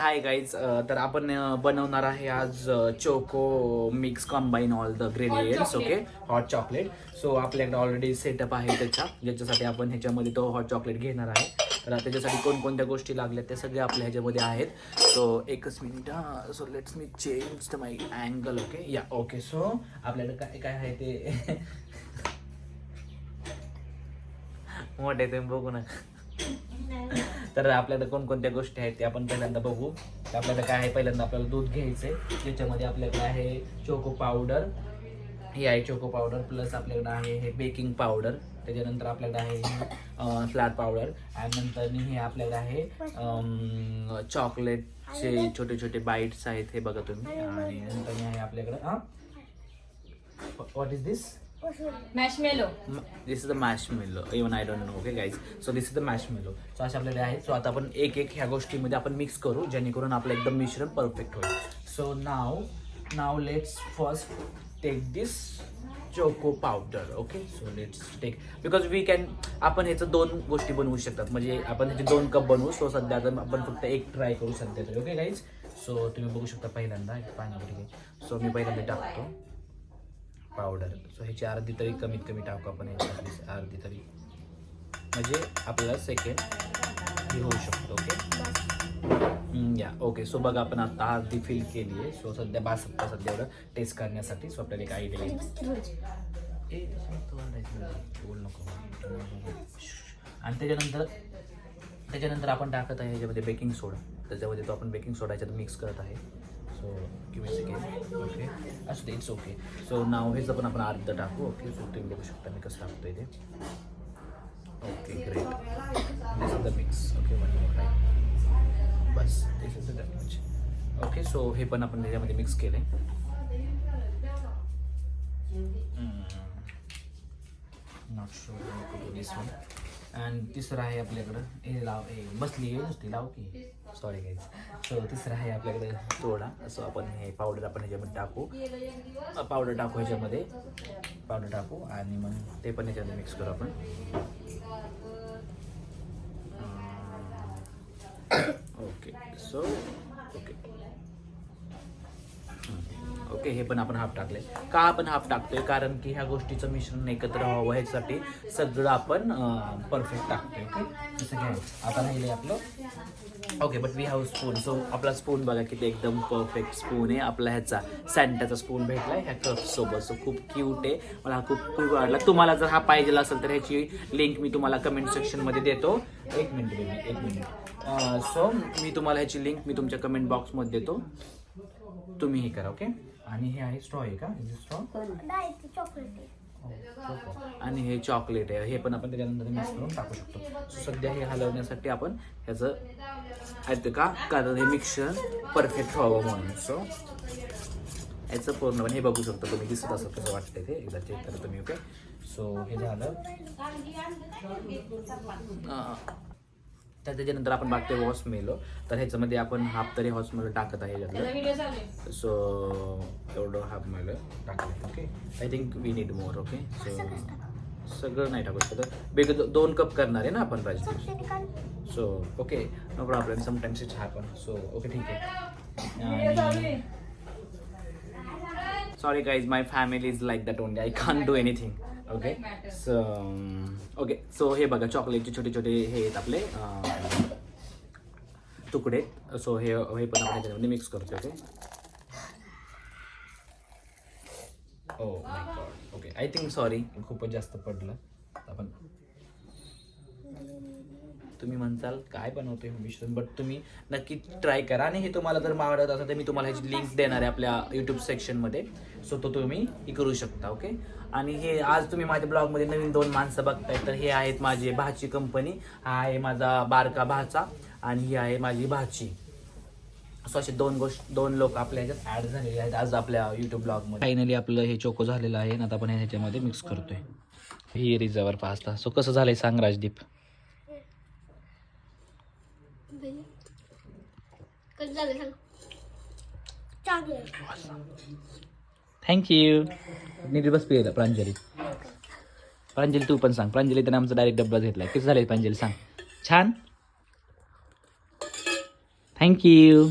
Hi guys तर आपण बनवणार आहे आज choco mix combine all the ingredients okay hot chocolate so आपल्याकडे ऑलरेडी सेटअप आहे त्याचा ज्याच्यासाठी आपण ह्याच्यामध्ये तो हॉट चॉकलेट घेणार आहे. तर त्याच्यासाठी कोणकोणत्या गोष्टी लागल्या त्या सगळ्या आपल्या ह्याच्यामध्ये आहेत. सो एकच मिनिट हां. So let's me change the my angle okay या ओके सो आपल्याकडे काय काय आहे ते? मोठे तुम्ही बघू नका. तर आपल्याला कोणकोणत्या गोष्टी आहेत ते आपण पहिल्यांदा बघू. तर आपल्याला काय आहे? पहिल्यांदा आपल्याला दूध घ्यायचं आहे. ज्याच्यामध्ये आपल्याकडे आहे चोको पावडर हे आहे चोको पावडर प्लस आपल्याकडे आहे हे बेकिंग पावडर त्याच्यानंतर आपल्याकडे आहे फ्लॅट पावडर आणि नंतर हे आपल्याकडे आहे चॉकलेटचे छोटे छोटे बाईट्स आहेत हे बघा तुम्ही. आणि नंतर हे आहे आपल्याकडे हां what is this marshmallow this is the marshmallow even I don't know okay guys so this is the marshmallow so अशा आपल्याकडे आहे. सो आता आपण एक एक ह्या गोष्टीमध्ये आपण मिक्स करू जेणेकरून आपलं एकदम मिश्रण परफेक्ट होईल. So now now let's first take this choco powder okay so let's take because we can आपण ह्याचं दोन गोष्टी बनवू शकतात. म्हणजे आपण ह्याचे दोन कप बनवू. सो सध्या तर आपण फक्त एक ट्राय करू सध्या तरी ओके गाईज सो तुम्ही बघू शकता पहिल्यांदा. पाण्यावर सो मी पहिल्यांदा टाकतो. पावडर. सो ह्याची अर्धी तरी कमीत कमी टाकू आपण याच्या अर्धी तरी. म्हणजे आपल्याला सेकंड हे होऊ शकतो ओके या. ओके सो बघा आपण आता अर्धी फिल केली आहे. सो सध्या बास सध्या एवढं टेस्ट करण्यासाठी. सो आपल्याला एक आयडिया येईल बोल नको. आणि त्याच्यानंतर त्याच्यानंतर आपण टाकत आहे ह्याच्यामध्ये बेकिंग सोडा त्याच्यामध्ये तो आपण बेकिंग सोडा याच्यात मिक्स करत आहे. सो किंवा सेकंड ओके असू दे इट्स ओके सो नाव हेच पण आपण अर्ध टाकू ओके सो तुम्ही बघू शकता मी कसं टाकतो ते okay great this is the mix okay one more bus this is the much okay so हे पण आपण त्याच्यामध्ये मिक्स केलं not sure this one and तिसरं आहे आपल्याकडं हे लाव हे बसली आहे नुसती लाव की. सॉरी गाईज सो तिसरं आहे आपल्याकडे तोडा. सो आपण हे पावडर आपण ह्याच्यामध्ये टाकू. पावडर टाकू ह्याच्यामध्ये. पावडर टाकू आणि मग ते पण ह्याच्यामध्ये मिक्स करू आपण. ओके सो ओके ओके हे पण आपण हाफ टाकले. का आपण हाफ टाकतोय? कारण की ह्या गोष्टीचं मिश्रण एकत्र व्हावं ह्याच्यासाठी सगळं आपण परफेक्ट टाकतोय ओके तसं घ्यायचं आता राहिले आपलं okay but we have spoon so आपला स्पून बघा किती एकदम परफेक्ट स्पून आहे. आपला ह्याचा सँटाचा स्पून भेटला आहे ह्या कपसोबत सो खूप क्यूट आहे. मला हा खूप खूप आवडला. तुम्हाला जर हा पाहिजे असेल तर ह्याची लिंक मी तुम्हाला कमेंट सेक्शनमध्ये देतो. एक मिनिट baby, एक मिनिट सो मी तुम्हाला ह्याची लिंक मी तुमच्या कमेंट बॉक्समध्ये देतो. तुम्ही हे करा ओके आणि हे आहे स्ट्रॉ आहे का? स्ट्रॉ आणि हे चॉकलेट आहे. हे पण आपण त्याच्यानंतर मिक्स करून टाकू शकतो. सध्या हे हलवण्यासाठी आपण ह्याचं आहेत का? कारण हे मिक्सर परफेक्ट व्हावं म्हणून. सो याचं पूर्ण हे बघू शकतो. तुम्ही दिसत असं कसं वाटतंय ते? एकदा चेक करा तुम्ही ओके सो हे झालं. तर त्याच्यानंतर आपण बघतोय हॉस्मेलो. तर ह्याच्यामध्ये आपण हाफ तरी हॉस्मेलो टाकत आहे. सो एवढं हाफ मला टाकलं okay I think we need more okay so सगळं नाही टाकू शकत. बेग दोन कप करणार आहे ना आपण Rajdeep so okay no problem sometimes it's happen so okay ठीक आहे. Sorry guys my family is like that only I can do anything okay so okay so हे बघा चॉकलेटचे छोटे छोटे हे आहेत आपले तुकडे. सो हे हे पण आपण त्याच्यामध्ये मिक्स करतो okay oh okay I think sorry खूपच जास्त पडलं. आपण तुम्ही म्हणताल काय बनवतो हे मिश्रण बट तुम्ही नक्की ट्राय करा. आणि हे तुम्हाला जर आवडत असेल तर मी तुम्हाला ह्याची लिंक देणार आहे आपल्या यूट्यूब सेक्शनमध्ये सो तो तुम्ही हे करू शकता ओके आणि हे आज तुम्ही माझ्या ब्लॉगमध्ये नवीन दोन माणसं बघताय तर हे आहेत माझी भाची कंपनी हा आहे माझा बारका भाचा आणि ही आहे माझी भाची. सो असे दोन गोष्ट दोन लोक आपल्या ह्याच्यात ऍड झालेले आहेत आज आपल्या युट्यूब ब्लॉगमध्ये फायनली आपलं हे चोको झालेलं आहे ना आता आपण ह्याच्यामध्ये मिक्स करतोय. ही रिझर्वर पास्ता सो कसं झालंय सांग राजदीप. कधी झालं सांग. चॉकलेट थँक्यू नीट बस पिला प्रांजली. प्रांजली तू पण सांग. प्रांजली त्याने आमचा डायरेक्ट डब्बा घेतलाय. किती झाले प्रांजली सांग. छान. थँक्यू